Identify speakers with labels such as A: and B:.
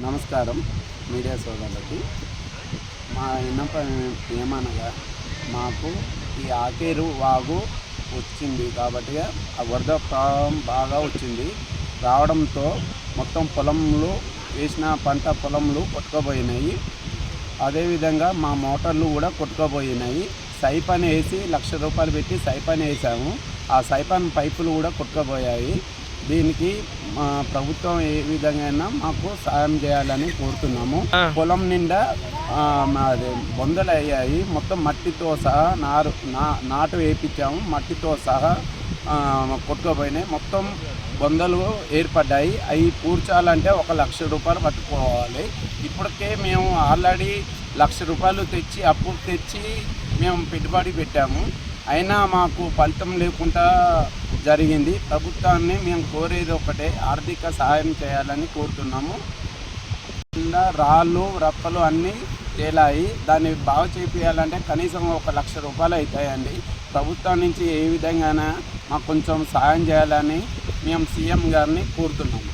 A: నమస్కారం మీడియా సోదరులకి. మా విన్నపం ఏమనగా మాకు ఈ ఆకేరు వాగు వచ్చింది కాబట్టి ఆ వరద ప్రభావం బాగా వచ్చింది. రావడంతో మొత్తం పొలంలో వేసిన పంట పొలంలో కొట్టుకుపోయినాయి. అదేవిధంగా మా మోటార్లు కూడా కొట్టుకుపోయినాయి. సైపాన్ వేసి లక్ష రూపాయలు పెట్టి సైపాన్ వేసాము. ఆ సైపాన్ పైపులు కూడా కొట్టుకుపోయాయి. దీనికి మా ప్రభుత్వం ఏ విధంగా మాకు సాయం చేయాలని కోరుతున్నాము. పొలం నిండా మాది బొందలు అయ్యాయి. మొత్తం మట్టితో సహా నారు నా నాటు వేయించాము. మట్టితో సహా కొట్టుకుపోయినాయి. మొత్తం బొందలు ఏర్పడ్డాయి. అవి పూడ్చాలంటే ఒక లక్ష రూపాయలు పట్టుకోవాలి. ఇప్పటికే మేము ఆల్రెడీ లక్ష రూపాయలు తెచ్చి అప్పు తెచ్చి మేము పెట్టుబడి పెట్టాము. అయినా మాకు ఫలితం లేకుండా జరిగింది. ప్రభుత్వాన్ని మేము కోరేది ఒకటే ఆర్థిక సహాయం చేయాలని కోరుతున్నాము. కింద రాళ్ళు రప్పలు అన్నీ తేలాయి. దాన్ని బాగు చేపించాలంటే కనీసం ఒక లక్ష రూపాయలు అవుతాయండి ప్రభుత్వం నుంచి ఏ విధంగా మాకు కొంచెం సహాయం చేయాలని మేము సీఎం గారిని కోరుతున్నాము.